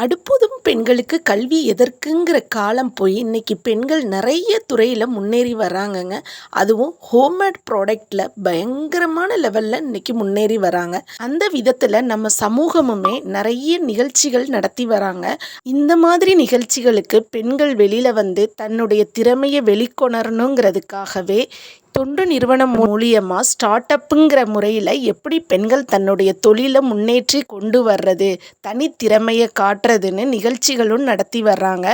அடுப்பூதும் பெண்களுக்கு கல்வி எதற்குங்கிற காலம் போய் இன்றைக்கி பெண்கள் நிறைய துறையில் முன்னேறி வராங்கங்க. அதுவும் ஹோம்மேட் ப்ராடக்டில் பயங்கரமான லெவலில் இன்றைக்கி முன்னேறி வராங்க. அந்த விதத்தில் நம்ம சமூகமுமே நிறைய நிகழ்ச்சிகள் நடத்தி வராங்க. இந்த மாதிரி நிகழ்ச்சிகளுக்கு பெண்கள் வெளியில் வந்து தன்னுடைய திறமையை வெளிக்கொணரணுங்கிறதுக்காகவே தொண்டு நிறுவனம் மூலியமாக ஸ்டார்ட் அப்புங்கிற முறையில் எப்படி பெண்கள் தன்னுடைய தொழிலை முன்னேற்றி கொண்டு வர்றது தனித்திறமையை காட்டுறதுன்னு நிகழ்ச்சிகளும் நடத்தி வர்றாங்க.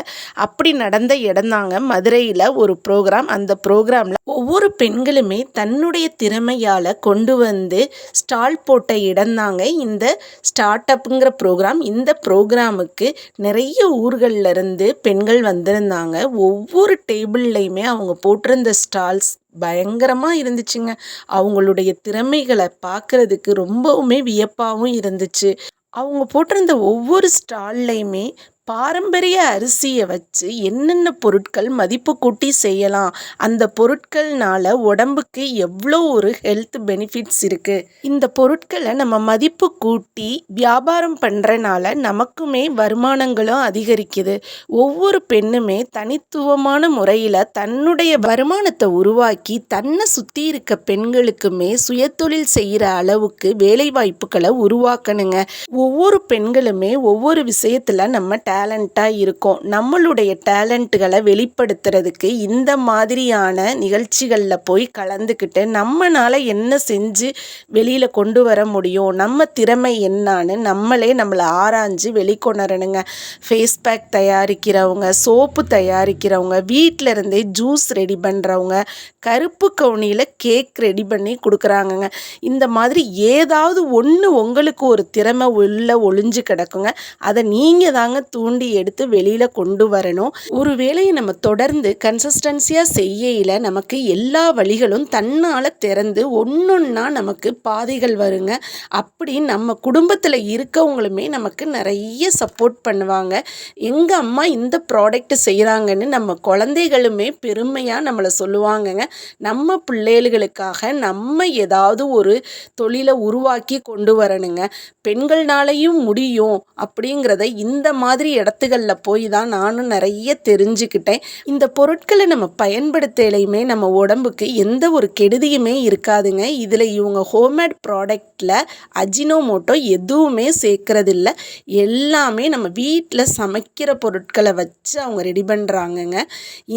அப்படி நடந்த இடந்தாங்க மதுரையில் ஒரு ப்ரோக்ராம். அந்த ப்ரோக்ராமில் ஒவ்வொரு பெண்களுமே தன்னுடைய திறமையால் கொண்டு வந்து ஸ்டால் போட்ட இடந்தாங்க இந்த ஸ்டார்ட் அப்புங்கிற ப்ரோக்ராம். இந்த ப்ரோக்ராமுக்கு நிறைய ஊர்களில் இருந்து பெண்கள் வந்திருந்தாங்க. ஒவ்வொரு டேபிள்லையுமே அவங்க போட்டிருந்த ஸ்டால்ஸ் பயங்கரமாக இருந்துச்சுங்க. அவங்களுடைய திறமைகளை பார்க்குறதுக்கு ரொம்பவுமே வியப்பாகவும் இருந்துச்சு. அவங்க போட்டிருந்த ஒவ்வொரு ஸ்டால்லையுமே பாரம்பரிய அரிசியை வச்சு என்னென்ன பொருட்கள் மதிப்பு கூட்டி செய்யலாம்? அந்த பொருட்கள்னால உடம்புக்கு எவ்வளோ ஒரு ஹெல்த் பெனிஃபிட்ஸ் இருக்குது இந்த பொருட்களை நம்ம மதிப்பு கூட்டி வியாபாரம் பண்ணுறனால நமக்குமே வருமானங்களும் அதிகரிக்குது. ஒவ்வொரு பெண்ணுமே தனித்துவமான முறையில் தன்னுடைய வருமானத்தை உருவாக்கி தன்னை சுற்றி இருக்க பெண்களுக்குமே சுயத்தொழில் செய்கிற அளவுக்கு வேலை வாய்ப்புகளை உருவாக்கணுங்க. ஒவ்வொரு பெண்களுமே ஒவ்வொரு விஷயத்தில் நம்ம டேலண்ட்டாக இருக்கோம். நம்மளுடைய டேலண்ட்டுகளை வெளிப்படுத்துறதுக்கு இந்த மாதிரியான நிகழ்ச்சிகளில் போய் கலந்துக்கிட்டு நம்மளால் என்ன செஞ்சு வெளியில் கொண்டு வர முடியும்? நம்ம திறமை என்னான்னு நம்மளே நம்மளை ஆராய்ஞ்சு வெளிக்கொணரணுங்க. ஃபேஸ் பேக் தயாரிக்கிறவங்க சோப்பு தயாரிக்கிறவங்க வீட்டில் இருந்தே ஜூஸ் ரெடி பண்ணுறவங்க கருப்பு கவுனியில் கேக் ரெடி பண்ணி கொடுக்குறாங்கங்க. இந்த மாதிரி ஏதாவது ஒன்று உங்களுக்கு ஒரு திறமை உள்ள ஒளிஞ்சு கிடக்குங்க. அதை நீங்கள் தாங்க தூ தூண்டி எடுத்து வெளியில் கொண்டு வரணும். ஒரு வேலையை நம்ம தொடர்ந்து கன்சிஸ்டன்சியாக செய்யல நமக்கு எல்லா வழிகளும் தன்னால் திறந்து ஒன்றொன்னா நமக்கு பாதைகள் வருங்க. அப்படி நம்ம குடும்பத்தில் இருக்கவங்களுமே நமக்கு நிறைய சப்போர்ட் பண்ணுவாங்க. எங்கள் அம்மா இந்த ப்ராடக்ட் செய்கிறாங்கன்னு நம்ம குழந்தைகளுமே பெருமையாக நம்மளை சொல்லுவாங்கங்க. நம்ம பிள்ளைகளுக்காக நம்ம ஏதாவது ஒரு தொழிலை உருவாக்கி கொண்டு வரணுங்க. பெண்கள்னாலையும் முடியும் அப்படிங்கிறத இந்த மாதிரி இடத்துகளில் போய் தான் நானும் நிறைய தெரிஞ்சுக்கிட்டேன். இந்த பொருட்களை நம்ம பயன்படுத்தலையுமே நம்ம உடம்புக்கு எந்த ஒரு கெடுதியுமே இருக்காதுங்க. இதில் இவங்க ஹோம்மேட் ப்ராடக்டில் அஜினோமோட்டோ எதுவுமே சேர்க்கறதில்ல. எல்லாமே நம்ம வீட்டில் சமைக்கிற பொருட்களை வச்சு அவங்க ரெடி பண்ணுறாங்கங்க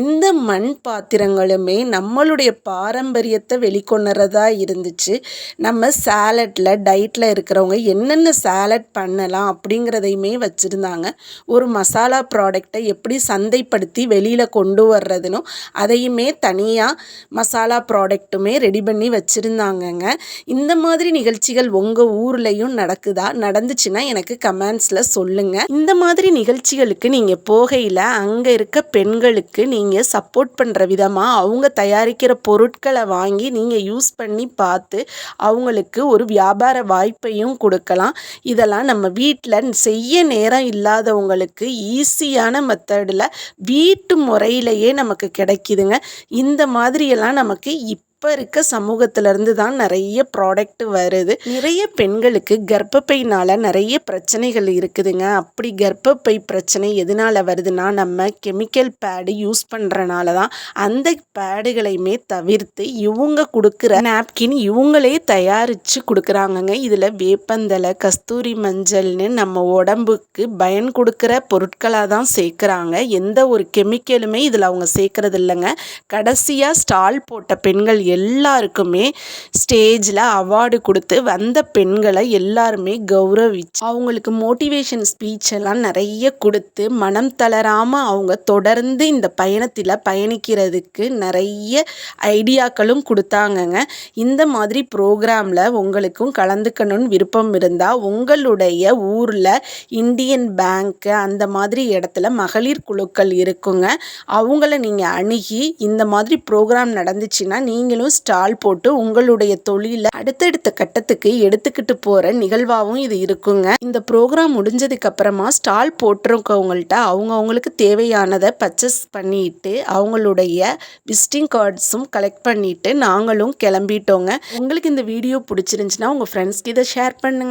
இந்த மண் பாத்திரங்களுமே நம்மளுடைய பாரம்பரியத்தை வெளிக்கொணர்றதா இருந்துச்சு. நம்ம சேலட்டில் டயட்டில் இருக்கிறவங்க என்னென்ன சேலட் பண்ணலாம் அப்படிங்கிறதையுமே வச்சுருந்தாங்க. ஒரு மசாலா ப்ராடக்டை எப்படி சந்தைப்படுத்தி வெளியில் கொண்டு வர்றதுனும் அதையுமே தனியாக மசாலா ப்ராடக்ட்டுமே ரெடி பண்ணி வச்சுருந்தாங்கங்க. இந்த மாதிரி நிகழ்ச்சிகள் உங்கள் ஊர்லேயும் நடக்குதா? நடந்துச்சுன்னா எனக்கு கமெண்ட்ஸில் சொல்லுங்கள் இந்த மாதிரி நிகழ்ச்சிகளுக்கு நீங்கள் போகையில் அங்கே இருக்க பெண்களுக்கு நீங்கள் சப்போர்ட் பண்ணுற விதமாக அவங்க தயாரிக்கிற பொருட்களை வாங்கி நீங்கள் யூஸ் பண்ணி பார்த்து அவங்களுக்கு ஒரு வியாபார வாய்ப்பையும் கொடுக்கலாம். இதெல்லாம் நம்ம வீட்டில் செய்ய நேரம் இல்லாதவங்களுக்கு ஈஸியான மெத்தடில் வீட்டு முறையிலேயே நமக்கு கிடைக்கிதுங்க. இந்த மாதிரியெல்லாம் நமக்கு இப் இப்போ இருக்க சமூகத்திலேருந்து தான் நிறைய ப்ராடக்ட் வருது. நிறைய பெண்களுக்கு கர்ப்பப்பையினால் நிறைய பிரச்சனைகள் இருக்குதுங்க. அப்படி கர்ப்பப்பை பிரச்சனை எதனால் வருதுன்னா நம்ம கெமிக்கல் பேடு யூஸ் பண்ணுறனால தான் அந்த பேடுகளையுமே தவிர்த்து இவங்க கொடுக்குற நாப்கின் இவங்களே தயாரித்து கொடுக்குறாங்கங்க. இதில் வேப்பந்தலை கஸ்தூரி மஞ்சள்னு நம்ம உடம்புக்கு பயன் கொடுக்குற பொருட்களாக தான் சேர்க்குறாங்க. எந்த ஒரு கெமிக்கலுமே இதில் அவங்க சேர்க்குறது இல்லைங்க கடைசியாக ஸ்டால் போட்ட பெண்கள் எல்லாருக்குமே ஸ்டேஜில் அவார்டு கொடுத்து வந்த பெண்களை எல்லாருமே கௌரவிச்சு அவங்களுக்கு மோட்டிவேஷன் ஸ்பீச் எல்லாம் நிறைய கொடுத்து மனம் தளராமல் அவங்க தொடர்ந்து இந்த பயணத்தில் பயணிக்கிறதுக்கு நிறைய ஐடியாக்களும் கொடுத்தாங்கங்க. இந்த மாதிரி ப்ரோக்ராமில் உங்களுக்கும் கலந்துக்கணும்னு விருப்பம் இருந்தால் உங்களுடைய ஊரில் இந்தியன் பேங்க்கு அந்த மாதிரி இடத்துல மகளிர் குழுக்கள் இருக்குங்க. அவங்கள நீங்கள் அணுகி இந்த மாதிரி ப்ரோக்ராம் நடந்துச்சுன்னா நீங்கள் நீங்களும் ஸ்டால் போட்டு உங்களுடைய தொழிலை அடுத்தடுத்த கட்டத்துக்கு எடுத்துக்கிட்டு போகிற நிகழ்வாகவும் இது இருக்குங்க. இந்த ப்ரோக்ராம் முடிஞ்சதுக்கு அப்புறமா ஸ்டால் போட்டிருக்கவங்கள்ட்ட அவங்க அவங்களுக்கு தேவையானதை பர்ச்சேஸ் பண்ணிட்டு அவங்களுடைய விசிட்டிங் கார்ட்ஸும் கலெக்ட் பண்ணிட்டு நாங்களும் கிளம்பிட்டோங்க. உங்களுக்கு இந்த வீடியோ பிடிச்சிருந்துச்சுன்னா உங்கள் ஃப்ரெண்ட்ஸ்க்கு இதை ஷேர் பண்ணுங்கள்